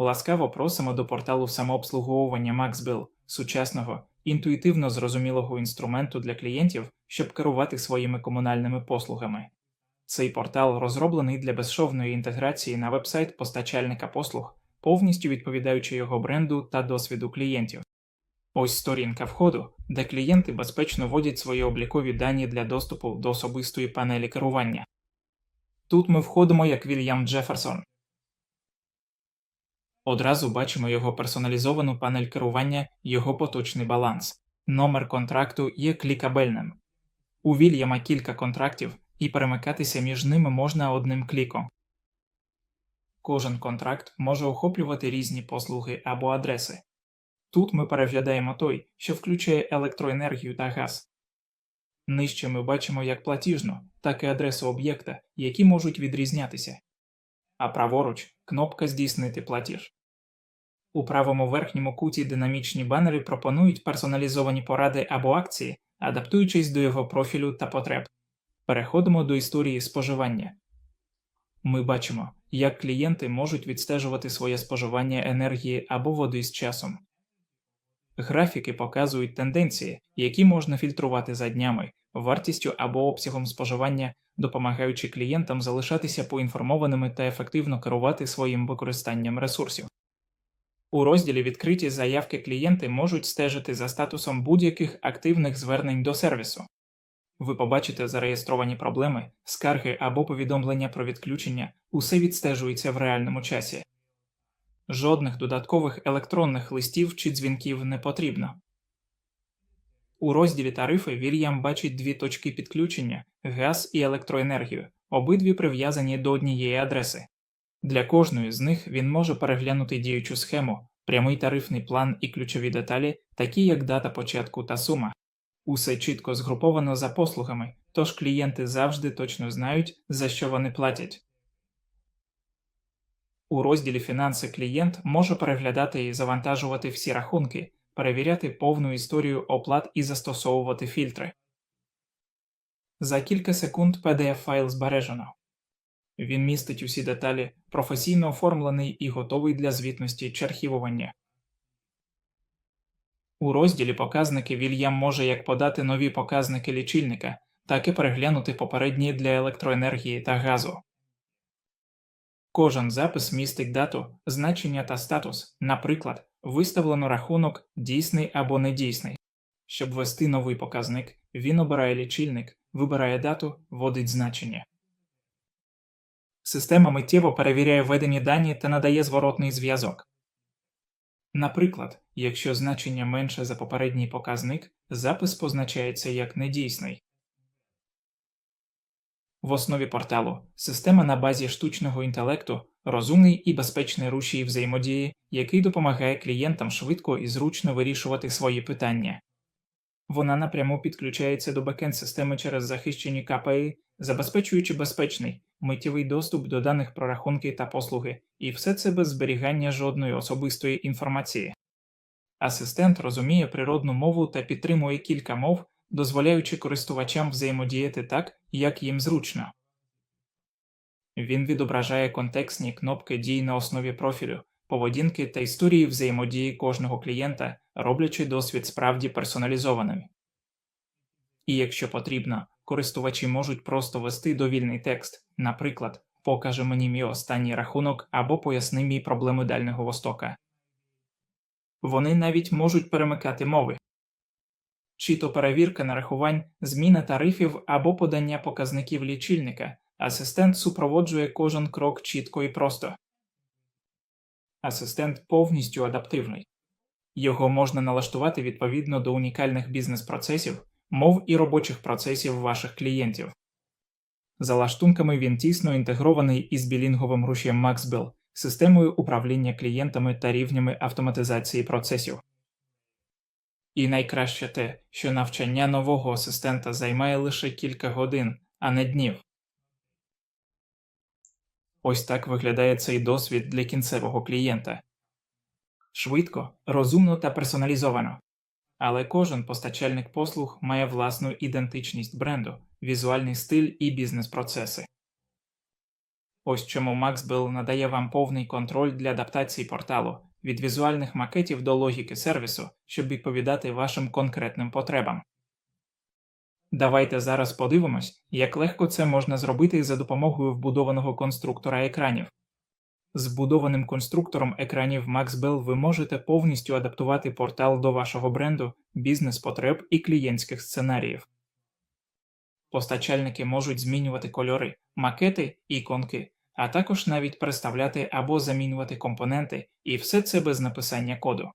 Ласкаво просимо до порталу самообслуговування MaxBill, сучасного, інтуїтивно зрозумілого інструменту для клієнтів, щоб керувати своїми комунальними послугами. Цей портал розроблений для безшовної інтеграції на вебсайт постачальника послуг, повністю відповідаючи його бренду та досвіду клієнтів. Ось сторінка входу, де клієнти безпечно вводять свої облікові дані для доступу до особистої панелі керування. Тут ми входимо як Вільям Джеферсон. Одразу бачимо його персоналізовану панель керування, його поточний баланс. Номер контракту є клікабельним. У Вільяма кілька контрактів, і перемикатися між ними можна одним кліком. Кожен контракт може охоплювати різні послуги або адреси. Тут ми переглядаємо той, що включує електроенергію та газ. Нижче ми бачимо як платіжну, так і адресу об'єкта, які можуть відрізнятися, а праворуч кнопка Здійснити платіж. У правому верхньому куті динамічні банери пропонують персоналізовані поради або акції, адаптуючись до його профілю та потреб. Переходимо до історії споживання. Ми бачимо, як клієнти можуть відстежувати своє споживання енергії або води з часом. Графіки показують тенденції, які можна фільтрувати за днями, вартістю або обсягом споживання, допомагаючи клієнтам залишатися поінформованими та ефективно керувати своїм використанням ресурсів. У розділі відкриті заявки клієнти можуть стежити за статусом будь-яких активних звернень до сервісу. Ви побачите зареєстровані проблеми, скарги або повідомлення про відключення, усе відстежується в реальному часі. Жодних додаткових електронних листів чи дзвінків не потрібно. У розділі тарифи Вільям бачить дві точки підключення газ і електроенергію, обидві прив'язані до однієї адреси. Для кожної з них він може переглянути діючу схему, прямий тарифний план і ключові деталі, такі як дата початку та сума. Усе чітко згруповано за послугами, тож клієнти завжди точно знають, за що вони платять. У розділі Фінанси клієнт може переглядати і завантажувати всі рахунки, перевіряти повну історію оплат і застосовувати фільтри. За кілька секунд PDF файл збережено. Він містить усі деталі, професійно оформлений і готовий для звітності чи архівування. У розділі Показники Вільям може як подати нові показники лічильника, так і переглянути попередні для електроенергії та газу. Кожен запис містить дату, значення та статус, наприклад, виставлено рахунок дійсний або недійсний. Щоб ввести новий показник, він обирає лічильник, вибирає дату, вводить значення. Система миттєво перевіряє введені дані та надає зворотний зв'язок. Наприклад, якщо значення менше за попередній показник, запис позначається як недійсний. В основі порталу система на базі штучного інтелекту, розумний і безпечний рушій взаємодії, який допомагає клієнтам швидко і зручно вирішувати свої питання. Вона напряму підключається до бекенд системи через захищені KPI, забезпечуючи безпечний, миттєвий доступ до даних про рахунки та послуги, і все це без зберігання жодної особистої інформації. Асистент розуміє природну мову та підтримує кілька мов, дозволяючи користувачам взаємодіяти так, як їм зручно. Він відображає контекстні кнопки дій на основі профілю, поведінки та історії взаємодії кожного клієнта, роблячи досвід справді персоналізованим. І якщо потрібно, користувачі можуть просто ввести довільний текст, наприклад, покаже мені мій останній рахунок або поясни мій проблеми Дальнього Востока. Вони навіть можуть перемикати мови чи то перевірка нарахувань, зміна тарифів або подання показників лічильника. Асистент супроводжує кожен крок чітко і просто. Асистент повністю адаптивний. Його можна налаштувати відповідно до унікальних бізнес-процесів, мов і робочих процесів ваших клієнтів. За лаштунками він тісно інтегрований із білінговим рушієм MaxBill, системою управління клієнтами та рівнями автоматизації процесів. І найкраще те, що навчання нового асистента займає лише кілька годин, а не днів. Ось так виглядає цей досвід для кінцевого клієнта швидко, розумно та персоналізовано. Але кожен постачальник послуг має власну ідентичність бренду, візуальний стиль і бізнес процеси. Ось чому Maxbill надає вам повний контроль для адаптації порталу від візуальних макетів до логіки сервісу, щоб відповідати вашим конкретним потребам. Давайте зараз подивимось, як легко це можна зробити за допомогою вбудованого конструктора екранів. З вбудованим конструктором екранів Maxbell ви можете повністю адаптувати портал до вашого бренду, бізнес-потреб і клієнтських сценаріїв. Постачальники можуть змінювати кольори, макети, іконки, а також навіть переставляти або замінювати компоненти, і все це без написання коду.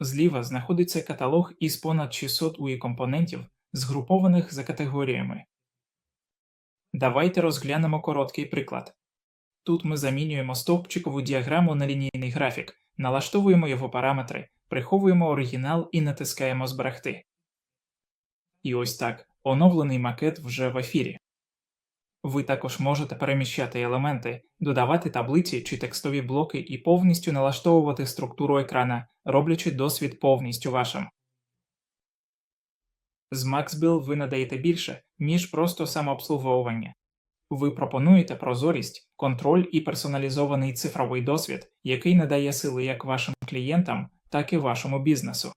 Зліва знаходиться каталог із понад 600 UI компонентів, згрупованих за категоріями. Давайте розглянемо короткий приклад. Тут ми замінюємо стовпчикову діаграму на лінійний графік, налаштовуємо його параметри, приховуємо оригінал і натискаємо Зберегти. І ось так оновлений макет вже в ефірі. Ви також можете переміщати елементи, додавати таблиці чи текстові блоки і повністю налаштовувати структуру екрана, роблячи досвід повністю вашим. З Maxbill ви надаєте більше, ніж просто самообслуговування. Ви пропонуєте прозорість, контроль і персоналізований цифровий досвід, який надає сили як вашим клієнтам, так і вашому бізнесу.